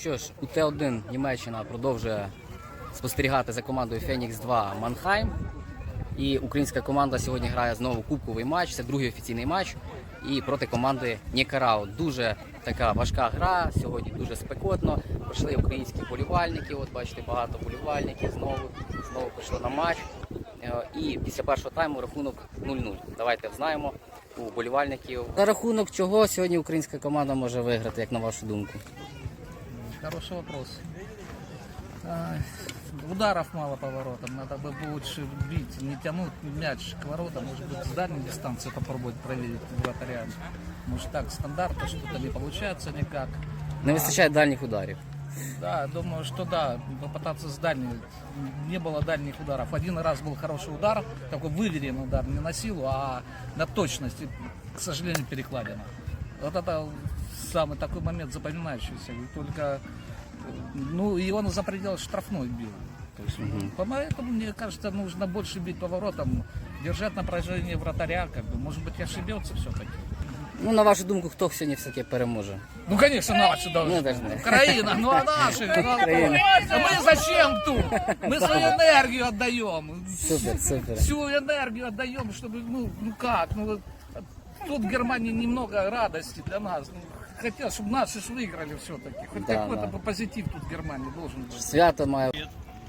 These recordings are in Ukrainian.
що ж, у Т1 Німеччина продовжує спостерігати за командою Фенікс 2 Манхайм. І українська команда сьогодні грає знову кубковий матч. Це другий офіційний матч. І проти команди Нікарао. Дуже така важка гра. Сьогодні дуже спекотно. Прийшли українські болівальники. От бачите, багато болівальників знову знову прийшли на матч. Е, І після першого тайму рахунок 0-0. Давайте взнаємо у болівальників. За рахунок чого сьогодні українська команда може виграти, як на вашу думку? Хороший вопрос. А, Ударов мало по воротам, надо бы лучше бить, не тянуть мяч к воротам, может быть с дальней дистанции попробовать проверить вратаря. Может так, стандарта что-то не получается никак. Не вистачає дальніх ударів. Да, думаю, что да, попытаться с дальней. Не было дальних ударов. Один раз был хороший удар, такой выверенный удар, не на силу, а на точность. И, к сожалению, перекладина. Вот это самый такой момент запоминающийся. И только, ну, и он за пределы штрафной бил. То есть, Поэтому, мне кажется, нужно больше бить по воротам, держать напряжение вратаря, как бы, может быть, ошибется все-таки. Ну, на вашу думку, хто сьогодні все-таки переможе? Ну, конечно, наши должны. Ну, должны. Украина, ну а наши? Ну, а мы зачем тут? Мы свою энергию отдаем. Супер, супер. Всю энергию отдаем, чтобы, ну, ну как, ну вот, тут в Германии немного радости для нас. Ну, хотел, чтобы наши ж выиграли все-таки. Хоть Да, какой-то да. позитив тут в Германии должен быть. Свято має.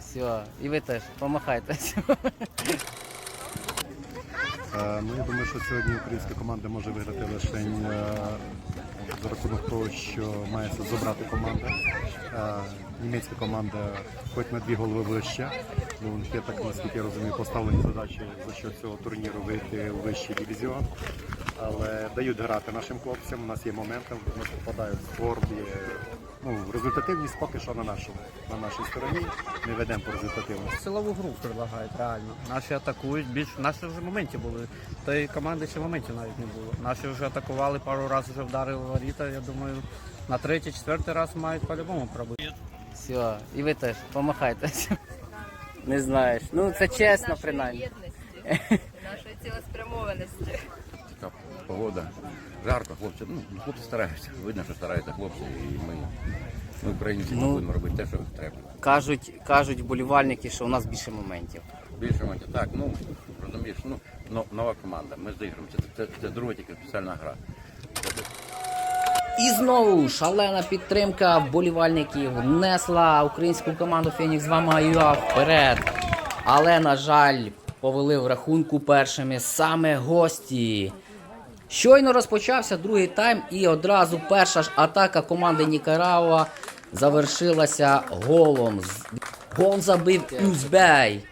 Все, і ви теж помахайте. Е, Ну, я думаю, що сьогодні українська команда може виграти лише е, за рахунок того, що має це зобрати команда. Е, Німецька команда хоч на дві голови вища. Ну, я так наскільки я розумію, поставлені задачі за що цього турніру вийти у вищий дивізіон. Але дають грати нашим хлопцям. У нас є моменти, у нас попадають в формі. Ну, результативність поки що на нашому, на нашій стороні. Ми ведемо по результативності. Силову гру предлагають, реально. Наші атакують більш. Наші вже моментів були. Тої команди ще моментів навіть не було. Наші вже атакували, пару разів вже вдарили в воріта. Я думаю, на третій, четвертий раз мають по-любому пробити. Все, і ви теж помахайте. Не знаєш. Ну це чесно, принаймні. нашої цілеспрямованості. Така погода. Жарко, хлопці. Ну, хлопці стараються. Видно, що стараються хлопці, і ми, ми українці Ну. будемо робити те, що треба. Кажуть, кажуть болівальники, що у нас більше моментів. Більше моментів. Так, ну розумієш, ну но- нова команда. Ми зіграємо. Це, це, це друга тільки спеціальна гра. І знову шалена підтримка вболівальників несла українську команду Фенікс 2 Маюа вперед. Але, на жаль, повели в рахунку першими саме гості. Щойно розпочався другий тайм, і одразу перша ж атака команди Нікарауа завершилася голом. Гол забив Узбей.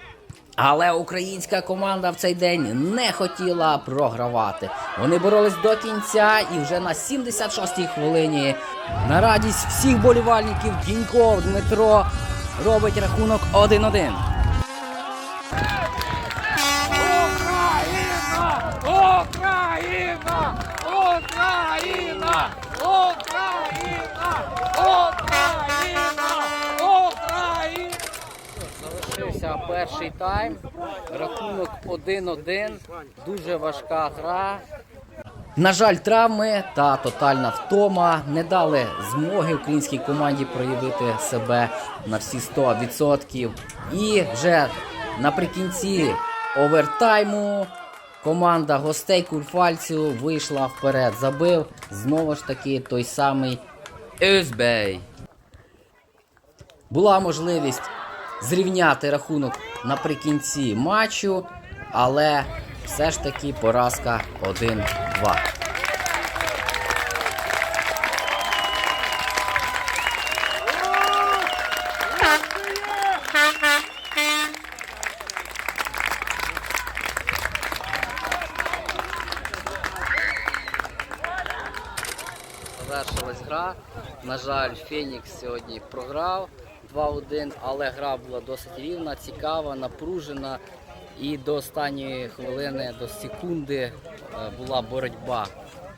Але українська команда в цей день не хотіла програвати. Вони боролись до кінця і вже на 76-й хвилині на радість всіх болівальників Діньков Дмитро робить рахунок 1-1. Перший тайм. Рахунок 1-1. Дуже важка гра. На жаль, травми та тотальна втома не дали змоги українській команді проявити себе на всі 100%. І вже наприкінці овертайму команда гостей Курфальцю вийшла вперед. Забив знову ж таки той самий Узбей. Була можливість зрівняти рахунок наприкінці матчу, але все ж таки поразка 1-2. Завершилась гра. На жаль, Фенікс сьогодні програв 2-1, але гра була досить рівна, цікава, напружена. І до останньої хвилини, до секунди е, була боротьба.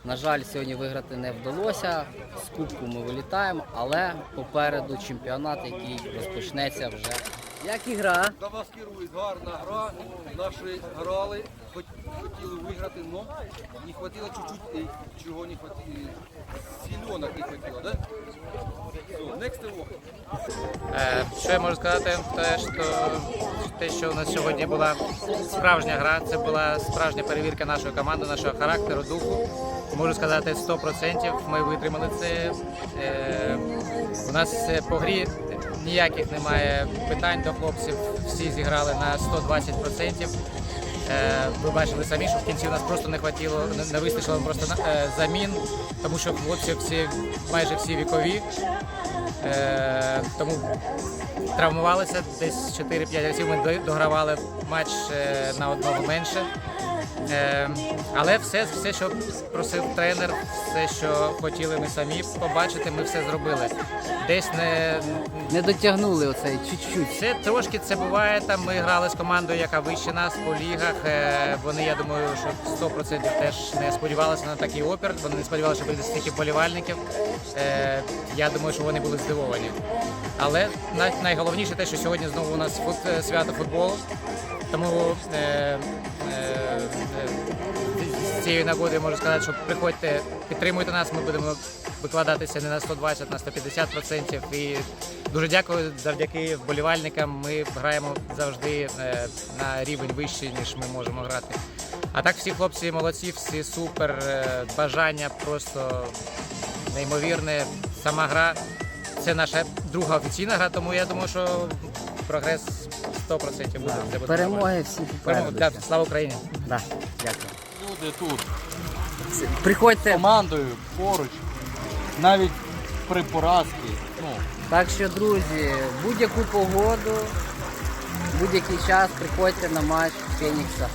На жаль, сьогодні виграти не вдалося. З кубку ми вилітаємо, але попереду чемпіонат, який розпочнеться вже. Як і гра. За вас керують гарна гра. Наші грали, хотіли виграти, але не хватило чуть-чуть, е, чого не хватило, сільонок не хватило, да? Все, next. Е, Що я можу сказати? Те, що те, що у нас сьогодні була справжня гра, це була справжня перевірка нашої команди, нашого характеру, духу. Можу сказати 100% ми витримали це. Е, У нас е, по грі ніяких немає питань до хлопців. Всі зіграли на 120%. Е, Ви бачили самі, що в кінці у нас просто не хватило, не- вистачило просто е, замін, тому що хлопці всі майже всі вікові. Е, тому травмувалися десь 4-5 разів. Ми догравали матч е, на одного менше. Е, але все, все, що просив тренер, все, що хотіли ми самі побачити, ми все зробили. Десь не, Не дотягнули оцей чуть-чуть. це трошки це буває. Там ми грали з командою, яка вище нас по лігах. Е, Вони, я думаю, що 100% теж не сподівалися на такий опір. Вони не сподівалися, що буде стільки болівальників. Я думаю, що вони були здивовані. Але найголовніше те, що сьогодні знову у нас е, свято футболу. Тому е, е, е, з цієї нагоди можу сказати, що приходьте, підтримуйте нас. Ми будемо викладатися не на 120, а на 150%. І дуже дякую завдяки вболівальникам. Ми граємо завжди е, на рівень вищий, ніж ми можемо грати. А так всі хлопці молодці, всі супер. Бажання просто неймовірне. Сама гра це наша друга офіційна гра, тому я думаю, що прогрес 100% буде. Це буде Перемоги всі Перемоги. попереду. Да, Слава Україні! Да, дякую. Люди тут Приходьте. командою поруч, навіть при поразці. Ну, Так що, друзі, будь-яку погоду, будь-який час приходьте на матч Фенікса.